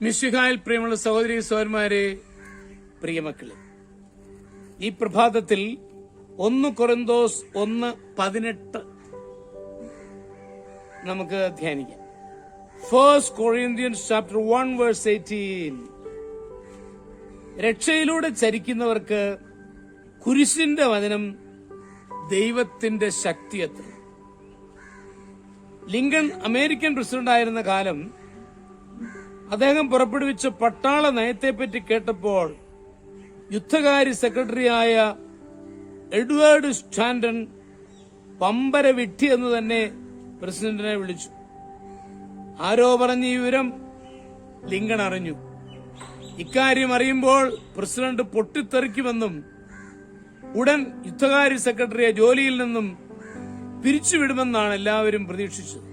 മിശിഹായിൽ പ്രിയമുള്ള സഹോദരി സഹോദരന്മാരെ പ്രിയമക്കളെ ഈ പ്രഭാതത്തിൽ ഒന്ന് കൊറന്തോസ് ഒന്ന് പതിനെട്ട് നമുക്ക് ധ്യാനിക്കാം. First Corinthians chapter one verse eighteen രക്ഷയിലൂടെ ചരിക്കുന്നവർക്ക് കുരിശിന്റെ വചനം ദൈവത്തിന്റെ ശക്തി അത്ര ലിങ്കൺ അമേരിക്കൻ പ്രസിഡന്റ് ആയിരുന്ന കാലം അദ്ദേഹം പുറപ്പെടുവിച്ച പട്ടാള നയത്തെപ്പറ്റി കേട്ടപ്പോൾ യുദ്ധകാരി സെക്രട്ടറിയായ എഡ്വേർഡ് സ്റ്റാൻഡൻ പമ്പര വിട്ടി എന്ന് തന്നെ പ്രസിഡന്റിനെ വിളിച്ചു. ആരോ പറഞ്ഞ ഈ വിവരം ലിങ്കൺ അറിഞ്ഞു. ഇക്കാര്യം അറിയുമ്പോൾ പ്രസിഡന്റ് പൊട്ടിത്തെറിക്കുമെന്നും ഉടൻ യുദ്ധകാരി സെക്രട്ടറിയെ ജോലിയിൽ നിന്നും പിരിച്ചുവിടുമെന്നാണ് എല്ലാവരും പ്രതീക്ഷിച്ചത്.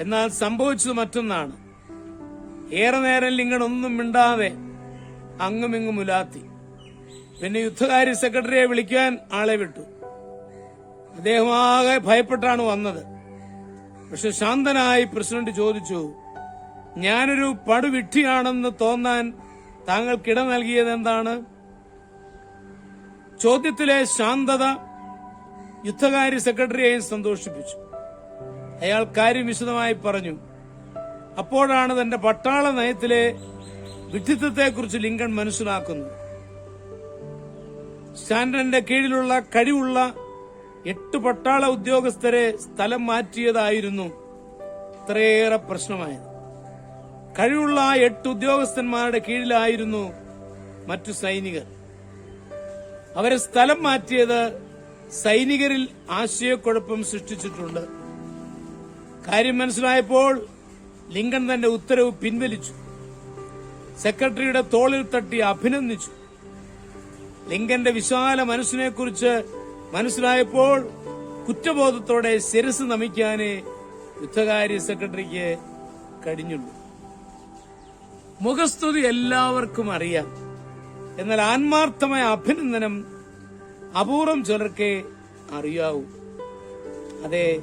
എന്നാൽ സംഭവിച്ചത് മറ്റൊന്നാണ്. ഏറെ നേരം ലിങ്കണൊന്നും മിണ്ടാതെ അങ്ങുമിങ്ങും ഉലാത്തി. പിന്നെ യുദ്ധകാര്യ സെക്രട്ടറിയെ വിളിക്കാൻ ആളെ വിട്ടു. അദ്ദേഹം ആകെ ഭയപ്പെട്ടാണ് വന്നത്. പക്ഷെ ശാന്തനായി പ്രസിഡന്റ് ചോദിച്ചു ഞാനൊരു പടുവിട്ടിയാണെന്ന് തോന്നാൻ താങ്കൾക്കിട നൽകിയത് എന്താണ്? ചോദ്യത്തിലെ ശാന്തത യുദ്ധകാര്യ സെക്രട്ടറിയെയും സന്തോഷിപ്പിച്ചു. അയാൾ കാര്യം വിശദമായി പറഞ്ഞു അപ്പോഴാണ് തന്റെ പട്ടാള നയത്തിലെ വിഡ്ഢിത്തത്തെക്കുറിച്ച് ലിങ്കൺ മനസ്സിലാക്കുന്നത്. സ്റ്റാൻഡന്റെ കീഴിലുള്ള കഴിവുള്ള എട്ട് പട്ടാള ഉദ്യോഗസ്ഥരെ സ്ഥലം മാറ്റിയതായിരുന്നു ഇത്രയേറെ പ്രശ്നമായത്. കഴിവുള്ള ആ എട്ട് ഉദ്യോഗസ്ഥന്മാരുടെ കീഴിലായിരുന്നു മറ്റു സൈനികർ. അവരെ സ്ഥലം മാറ്റിയത് സൈനികരിൽ ആശയക്കുഴപ്പം സൃഷ്ടിച്ചിട്ടുണ്ട്. കാര്യം മനസ്സിലായപ്പോൾ ലിങ്കൺ തന്റെ ഉത്തരവ് പിൻവലിച്ചു. സെക്രട്ടറിയുടെ തോളിൽ തട്ടി അഭിനന്ദിച്ചു. ലിങ്കന്റെ വിശാല മനസ്സിനെക്കുറിച്ച് മനസ്സിലായപ്പോൾ കുറ്റബോധത്തോടെ ശിരസ് നമിക്കാനേ യുദ്ധകാര്യ സെക്രട്ടറിക്ക് കഴിഞ്ഞുള്ളൂ. മുഖസ്തുതി എല്ലാവർക്കും അറിയാം. എന്നാൽ ആത്മാർത്ഥമായ അഭിനന്ദനം അപൂർവം ചിലർക്കേ അറിയാവൂ. അതെ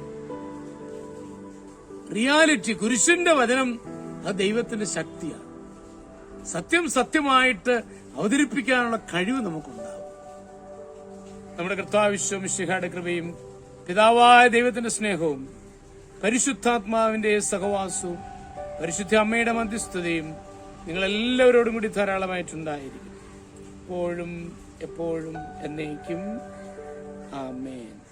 റിയാലിറ്റി കുരിശിന്റെ വചനം ആ ദൈവത്തിന്റെ ശക്തിയാണ്. സത്യം സത്യമായിട്ട് അവതരിപ്പിക്കാനുള്ള കഴിവ് നമുക്കുണ്ടാവും. നമ്മുടെ കർത്താവിശ്വമിശിഹയുടെ കൃപയും പിതാവായ ദൈവത്തിന്റെ സ്നേഹവും പരിശുദ്ധാത്മാവിന്റെ സഹവാസവും പരിശുദ്ധ അമ്മയുടെ മധ്യസ്ഥതയും നിങ്ങളെല്ലാവരോടും കൂടി ധാരാളമായിട്ടുണ്ടായിരിക്കും എപ്പോഴും എപ്പോഴും എന്നേക്കും. ആമേൻ.